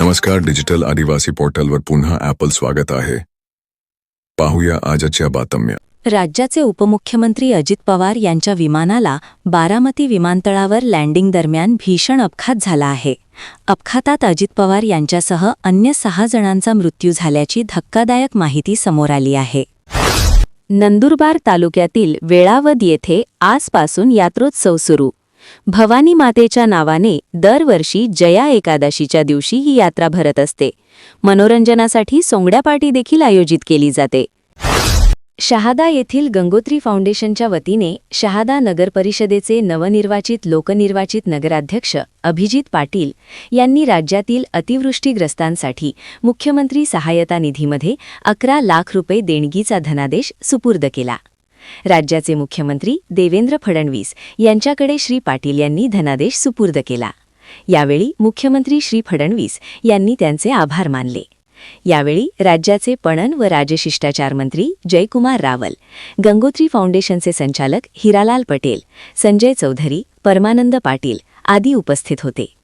नमस्कार डिजिटल आदिवासी पोर्टलवर पुन्हा ॲपल स्वागत आहे. पाहूया आजच्या बातम्या. राज्याचे उपमुख्यमंत्री अजित पवार यांच्या विमानाला बारामती विमानतळावर लँडिंग दरम्यान भीषण अपघात झाला आहे. अपघातात अजित पवार यांच्यासह अन्य सहा जणांचा मृत्यू झाल्याची धक्कादायक माहिती समोर आली आहे. नंदुरबार तालुक्यातील वेळावद येथे आजपासून यात्रोत्सव सुरू. भवानी मातेच्या नावाने दरवर्षी जया एकादशीच्या दिवशी ही यात्रा भरत असते. मनोरंजनासाठी सोंगड्या पार्टी देखील आयोजित केली जाते. शहादा येथील गंगोत्री फाउंडेशनच्या वतीने शहादा नगर परिषदेचे नवनिर्वाचित लोकनिर्वाचित नगराध्यक्ष अभिजित पाटील यांनी राज्यातील अतिवृष्टीग्रस्तांसाठी मुख्यमंत्री सहायता निधीमध्ये अकरा लाख रुपये देणगीचा धनादेश सुपूर्द केला. राज्याचे मुख्यमंत्री देवेंद्र फडणवीस यांच्याकडे श्री पाटील यांनी धनादेश सुपूर्द केला. यावेळी मुख्यमंत्री श्री फडणवीस यांनी त्यांचे आभार मानले. यावेळी राज्याचे पणन व राजशिष्टाचार मंत्री जयकुमार रावल गंगोत्री फाउंडेशनचे संचालक हिरालाल पटेल संजय चौधरी परमानंद पाटील आदी उपस्थित होते.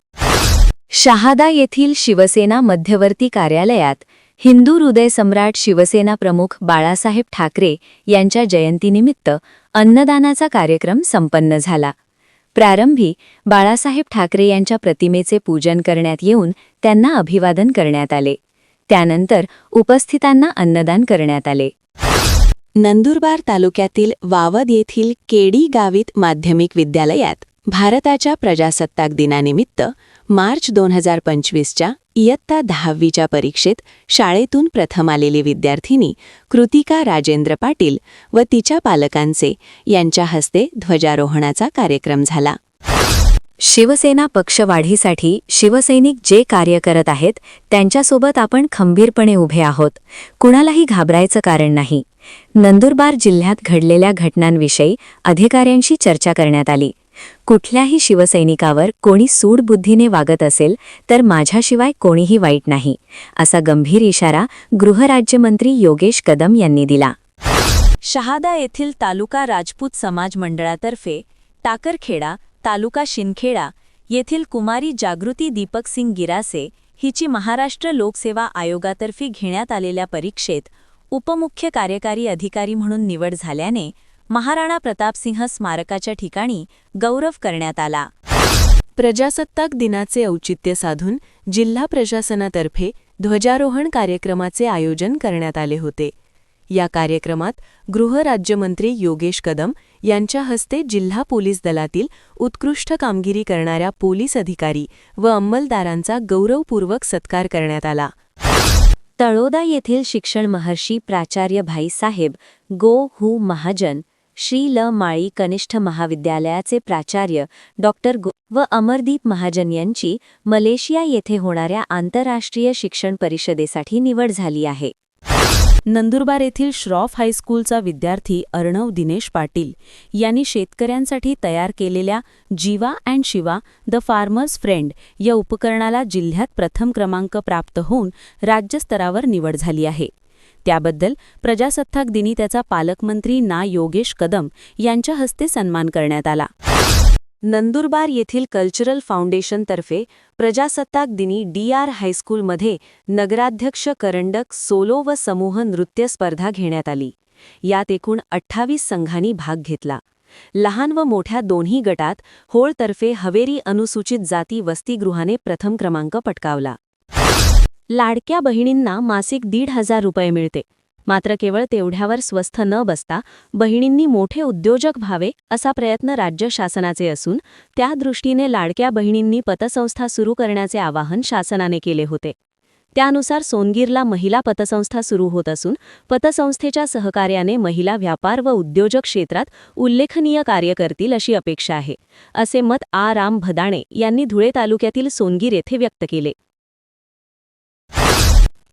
शहादा येथील शिवसेना मध्यवर्ती कार्यालयात हिंदू हृदय सम्राट शिवसेना प्रमुख बाळासाहेब ठाकरे यांच्या जयंतीनिमित्त अन्नदानाचा कार्यक्रम संपन्न झाला. प्रारंभी बाळासाहेब ठाकरे यांच्या प्रतिमेचे पूजन करण्यात येऊन त्यांना अभिवादन करण्यात आले. त्यानंतर उपस्थितांना अन्नदान करण्यात आले. नंदुरबार तालुक्यातील वावद येथील केडी गावित माध्यमिक विद्यालयात भारताच्या प्रजासत्ताक दिनानिमित्त मार्च दोन हजार पंचवीसच्या इयत्ता दहावीच्या परीक्षेत शाळेतून प्रथम आलेली विद्यार्थिनी कृतिका राजेंद्र पाटील व तिच्या पालकांचे यांच्या हस्ते ध्वजारोहणाचा कार्यक्रम झाला. शिवसेना पक्षवाढीसाठी शिवसैनिक जे कार्य करत आहेत त्यांच्यासोबत आपण खंबीरपणे उभे आहोत. कुणालाही घाबरायचं कारण नाही. नंदुरबार जिल्ह्यात घडलेल्या घटनांविषयी अधिकाऱ्यांशी चर्चा करण्यात आली. कुठल्याही शिवसैनिकावर कोणी सूडबुद्धीने वागत असेल तर माझ्याशिवाय कोणीही वाईट नाही असा गंभीर इशारा गृहराज्यमंत्री योगेश कदम यांनी दिला. शहादा येथील तालुका राजपूत समाज मंडळातर्फे टाकरखेडा तालुका शिंदखेडा येथील कुमारी जागृती दीपक सिंग गिरासे हिची महाराष्ट्र लोकसेवा आयोगातर्फे घेण्यात आलेल्या परीक्षेत उपमुख्य कार्यकारी अधिकारी म्हणून निवड झाल्याने महाराणा प्रतापसिंह स्मारकाच्या ठिकाणी गौरव करण्यात आला. प्रजासत्ताक दिनाचे औचित्य साधून जिल्हा प्रशासनातर्फे ध्वजारोहण कार्यक्रमाचे आयोजन करण्यात आले होते. या कार्यक्रमात गृहराज्यमंत्री योगेश कदम यांच्या हस्ते जिल्हा पोलीस दलातील उत्कृष्ट कामगिरी करणाऱ्या पोलीस अधिकारी व अंमलदारांचा गौरवपूर्वक सत्कार करण्यात आला. तळोदा येथील शिक्षण महर्षी प्राचार्य भाईसाहेब गो हू महाजन श्री ल. माळी कनिष्ठ महाविद्यालयाचे प्राचार्य डॉक्टर गु. व अमरदीप महाजन यांची मलेशिया येथे होणाऱ्या आंतरराष्ट्रीय शिक्षण परिषदेसाठी निवड झाली आहे. नंदुरबार येथील श्रॉफ हायस्कूलचा विद्यार्थी अर्णव दिनेश पाटील यांनी शेतकऱ्यांसाठी तयार केलेल्या Jeeva and Shiva the farmers friend या उपकरणाला जिल्ह्यात प्रथम क्रमांक प्राप्त होऊन राज्यस्तरावर निवड झाली आहे. त्याबद्दल प्रजासत्ताक दिनी त्याचा पालकमंत्री ना योगेश कदम यांच्या हस्ते सन्मान करण्यात आला. नंदुरबार येथील कल्चरल फाउंडेशनतर्फे प्रजासत्ताक दिनी डी आर हायस्कूलमध्ये नगराध्यक्ष करंडक सोलो व समूह नृत्य स्पर्धा घेण्यात आली. यात एकूण अठ्ठावीस संघांनी भाग घेतला. लहान व मोठ्या दोन्ही गटात होळतर्फे हवेरी अनुसूचित जाती वसतिगृहाने प्रथम क्रमांक पटकावला. लाडक्या बहिणींना मासिक दीड हजार रुपये मिळते. मात्र केवळ तेवढ्यावर स्वस्थ न बसता बहिणींनी मोठे उद्योजक व्हावे असा प्रयत्न राज्य शासनाचे असून त्या दृष्टीने लाडक्या बहिणींनी पतसंस्था सुरू करण्याचे आवाहन शासनाने केले होते. त्यानुसार सोनगीरला महिला पतसंस्था सुरू होत असून पतसंस्थेच्या सहकार्याने महिला व्यापार व उद्योजक क्षेत्रात उल्लेखनीय कार्य करतील अशी अपेक्षा आहे असे मत आ. राम भदाणे यांनी धुळे तालुक्यातील सोनगीर येथे व्यक्त केले.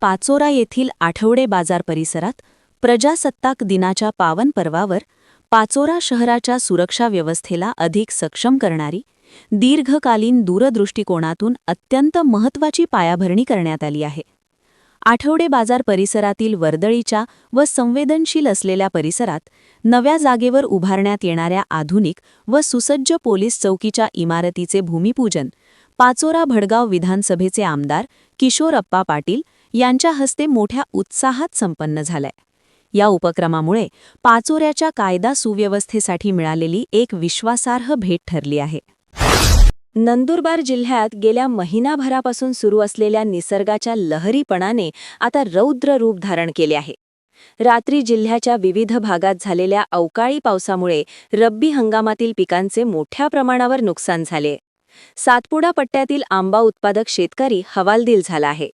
पाचोरा येथील आठवडे बाजार परिसरात प्रजासत्ताक दिनाच्या पावन पर्वावर पाचोरा शहराच्या सुरक्षा व्यवस्थेला अधिक सक्षम करणारी दीर्घकालीन दूरदृष्टिकोनातून अत्यंत महत्त्वाची पायाभरणी करण्यात आली आहे. आठवडे बाजार परिसरातील वर्दळीच्या व संवेदनशील असलेल्या परिसरात नव्या जागेवर उभारण्यात येणाऱ्या आधुनिक व सुसज्ज पोलीस चौकीच्या इमारतीचे भूमिपूजन पाचोरा भडगाव विधानसभेचे आमदार किशोरप्पा पाटील यांच्या हस्ते मोठ्या उत्साहात संपन्न झालाय. या उपक्रमामुळे पाचोऱ्याच्या कायदा सुव्यवस्थेसाठी मिळालेली एक विश्वासार्ह भेट ठरली आहे. नंदुरबार जिल्ह्यात गेल्या महिनाभरापासून सुरू असलेल्या निसर्गाच्या लहरीपणाने आता रौद्र रूप धारण केले आहे. रात्री जिल्ह्याच्या विविध भागात झालेल्या अवकाळी पावसामुळे रब्बी हंगामातील पिकांचे मोठ्या प्रमाणावर नुकसान झाले. सातपुडा पट्ट्यातील आंबा उत्पादक शेतकरी हवालदिल झाला आहे.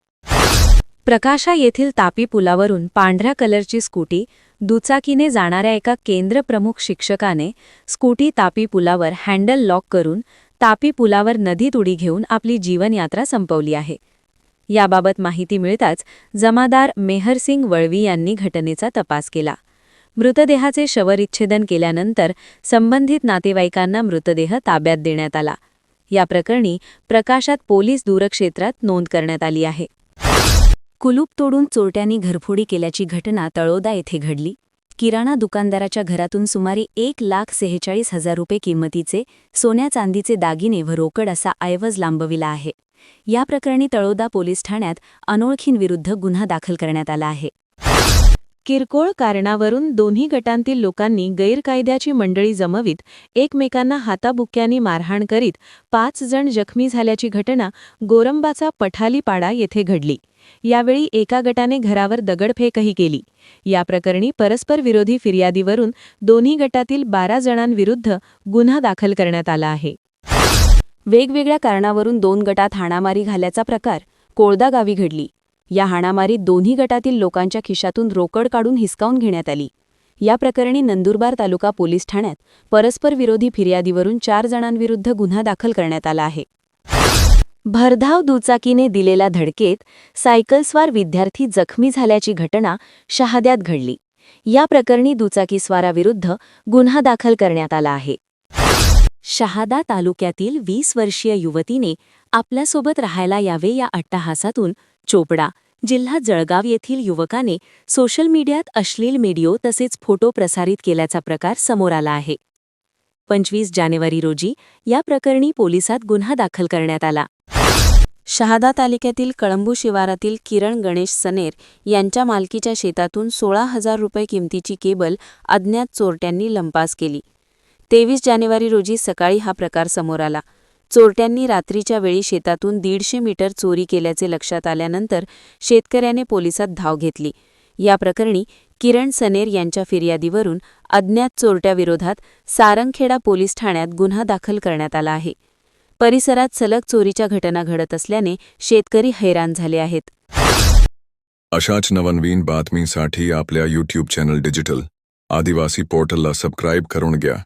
प्रकाशा येथील तापी पुलावरून पांढऱ्या कलरची स्कूटी दुचाकीने जाणाऱ्या एका केंद्रप्रमुख शिक्षकाने स्कूटी तापी पुलावर हँडल लॉक करून तापी पुलावर नदीत उडी घेऊन आपली जीवनयात्रा संपवली आहे. याबाबत माहिती मिळताच जमादार मेहरसिंग वळवी यांनी घटनेचा तपास केला. मृतदेहाचे शवरिच्छेदन केल्यानंतर संबंधित नातेवाईकांना मृतदेह ताब्यात देण्यात आला. या प्रकरणी प्रकाशात पोलीस दूरक्षेत्रात नोंद करण्यात आली आहे. कुलूप तोडून चोरट्यांनी घरफोडी केल्याची घटना तळोदा येथे घडली. किराणा दुकानदाराच्या घरातून सुमारे एक लाख सेहेचाळीस हजार रुपये किंमतीचे सोन्या चांदीचे दागिने व रोकड असा ऐवज लांबविला आहे. या प्रकरणी तळोदा पोलीस ठाण्यात अनोळखींविरुद्ध गुन्हा दाखल करण्यात आला आहे. किरकोळ कारणावरून दोन्ही गटांतील लोकांनी गैरकायद्याची मंडळी जमवीत एकमेकांना हाताबुक्यांनी मारहाण करीत पाच जण जखमी झाल्याची घटना गोरंबाचा पठालीपाडा येथे घडली. यावेळी एका गटाने घरावर दगडफेकही केली. या प्रकरणी परस्पर विरोधी फिर्यादीवरून दोन्ही गटातील बारा जणांविरुद्ध गुन्हा दाखल करण्यात आला आहे. वेगवेगळ्या कारणावरून दोन गटात हाणामारी घाल्याचा प्रकार कोळदा गावी घडली. या हाणामारीत दोन्ही गटातील लोकांच्या खिशातून रोकड काढून हिसकावून घेण्यात आली. या प्रकरणी नंदुरबार तालुका पोलीस ठाण्यात परस्पर विरोधी फिर्यादीवरून चार जणांविरुद्ध गुन्हा दाखल करण्यात आला आहे. भरधाव दुचाकीने दिलेल्या धडकेत सायकलस्वार विद्यार्थी जखमी झाल्याची घटना शहाद्यात घडली. या प्रकरणी दुचाकीस्वाराविरुद्ध गुन्हा दाखल करण्यात आला आहे. शहादा तालुक्यातील वीस वर्षीय युवतीने आपल्यासोबत राहायला यावे या अट्टहासातून चोपडा जिल्हा जळगाव येथील युवकाने सोशल मीडियात अश्लील व्हिडिओ तसेच फोटो प्रसारित केल्याचा प्रकार समोर आला आहे. पंचवीस जानेवारी रोजी या प्रकरणी पोलिसात गुन्हा दाखल करण्यात आला. शहादा तालुक्यातील कळंबू शिवारातील किरण गणेश सनेर यांच्या मालकीच्या शेतातून सोळा हजार रुपये किमतीची केबल अज्ञात चोरट्यांनी लंपास केली. तेवीस जानेवारी रोजी सकाळी हा प्रकार समोर आला. चोरट्यांनी रात्रीच्या वेळी शेतातून दीडशे मीटर चोरी केल्याचे लक्षात आल्यानंतर शेतकऱ्याने पोलिसात धाव घेतली. या प्रकरणी किरण सनेर यांच्या फिर्यादीवरून अज्ञात चोरट्याविरोधात सारंगखेडा पोलीस ठाण्यात गुन्हा दाखल करण्यात आला आहे. परिसरात सलग चोरीच्या घटना घडत असल्याने शेतकरी हैराण झाले आहेत. अशाच नवनवीन बातमीसाठी आपल्या यूट्यूब चॅनल डिजिटल आदिवासी पोर्टलला सबस्क्राईब करून घ्या.